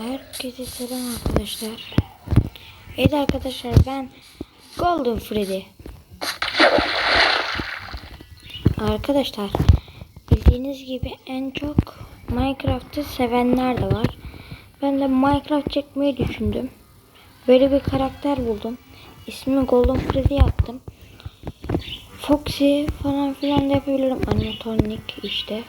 Herkese selam arkadaşlar. Evet arkadaşlar ben Golden Freddy. Arkadaşlar bildiğiniz gibi en çok Minecraft'ı sevenler de var. Ben de Minecraft çekmeyi düşündüm. Böyle bir karakter buldum. İsmini Golden Freddy yaptım. Foxy falan filan da yapabilirim. Animatronic işte.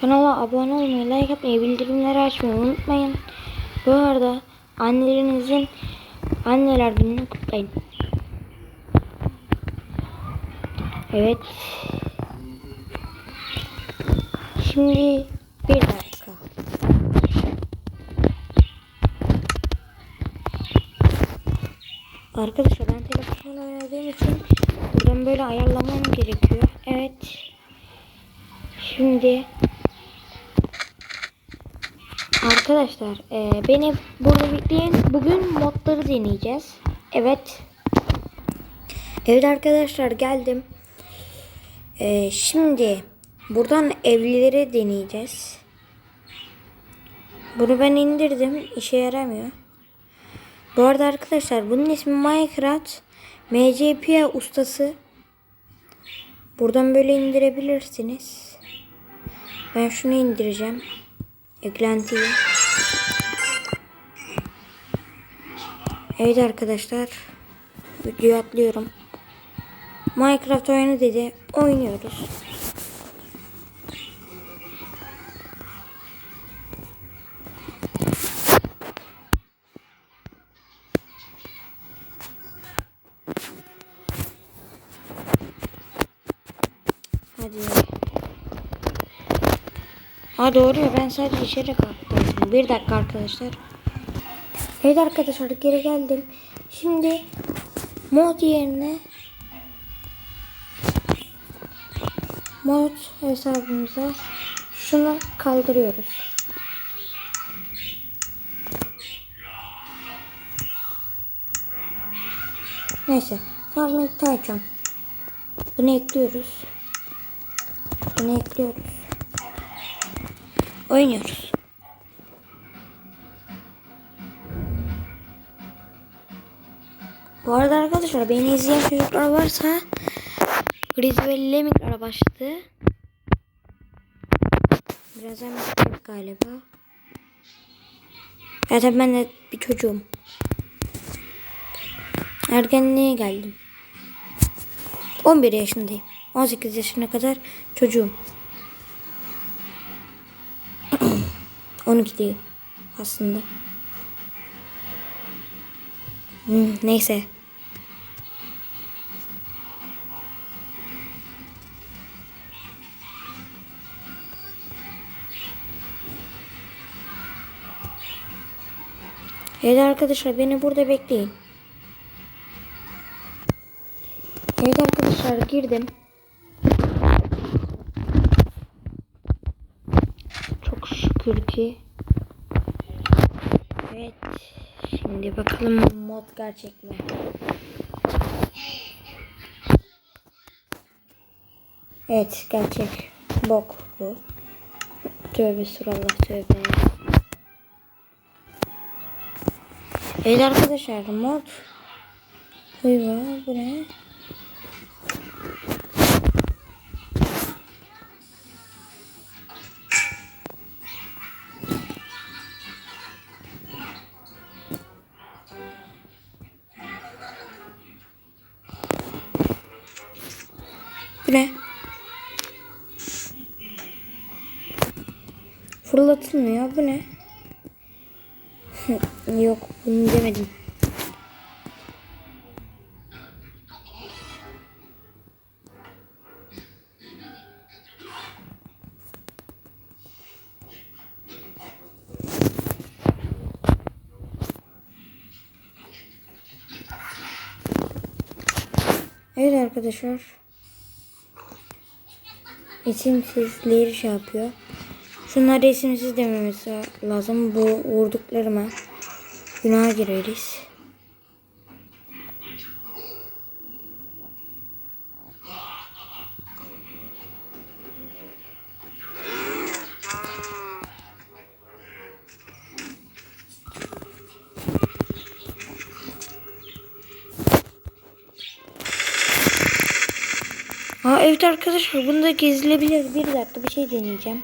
Kanala abone olmayı, like atmayı, bildirimleri açmayı unutmayın. Bu arada annelerinizin anneler gününü kutlayın. Evet. Şimdi bir dakika. Arkadaşlar ben telefonla oynadığım için buradan böyle ayarlamam gerekiyor. Evet. Şimdi Arkadaşlar e, beni burada bekleyin. Bugün modları deneyeceğiz. Evet. Evet arkadaşlar geldim. E, şimdi buradan evlileri deneyeceğiz. Bunu ben indirdim. işe yaramıyor. Bu arada arkadaşlar bunun ismi Minecraft MCP ustası. Buradan böyle indirebilirsiniz. Ben şunu indireceğim. Eklentiyi. Evet arkadaşlar. Videoyu atlıyorum. Minecraft oyunu dedi. Oynuyoruz. Hadi. Ha doğru ya ben sadece içeri kalktım. Bir dakika arkadaşlar. Evet arkadaşlar geri geldim. Şimdi mod yerine mod hesabımıza şunu kaldırıyoruz. Neyse. Farming Tycoon. Bunu ekliyoruz. Bunu ekliyoruz. Oynuyoruz. Bu arada arkadaşlar beni izleyen çocuklar varsa Griz ve Lemming'lere başladı. Birazdan bitecek galiba. Zaten ben de bir çocuğum. Ergenliğe geldim. 11 yaşındayım. 18 yaşına kadar çocuğum. 12 değil aslında. Hmm, neyse. Evet arkadaşlar beni burada bekleyin. Evet arkadaşlar girdim. Çok şükür ki. Evet. Şimdi bakalım mod gerçek mi? Evet gerçek. Bok bu. Tövbe surallah tövbe. Evet arkadaşlar mod. Uyma bu ne? Fırlatılmıyor. Bu ne? Yok bunu demedim. Evet arkadaşlar. İsimsizleri şey yapıyor. Şunlar resimsiz dememesi lazım. Bu vurduklarıma günaha gireriz. Ha evet arkadaşlar bunda gezilebilir. Bir dakika bir şey deneyeceğim.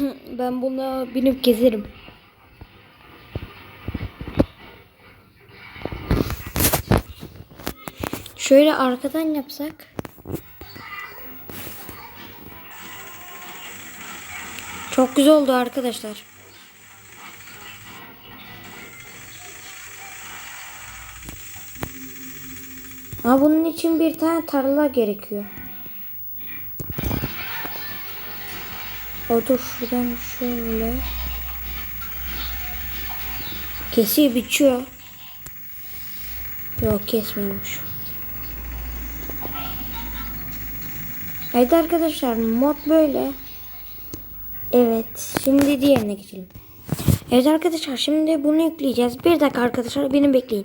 ben buna binip gezerim. Şöyle arkadan yapsak. Çok güzel oldu arkadaşlar. Ama bunun için bir tane tarla gerekiyor. Otur şuradan şöyle. Kesiyor biçiyor. Yok kesmiyormuş. Evet arkadaşlar mod böyle. Evet şimdi diğerine geçelim. Evet arkadaşlar şimdi bunu yükleyeceğiz. Bir dakika arkadaşlar beni bekleyin.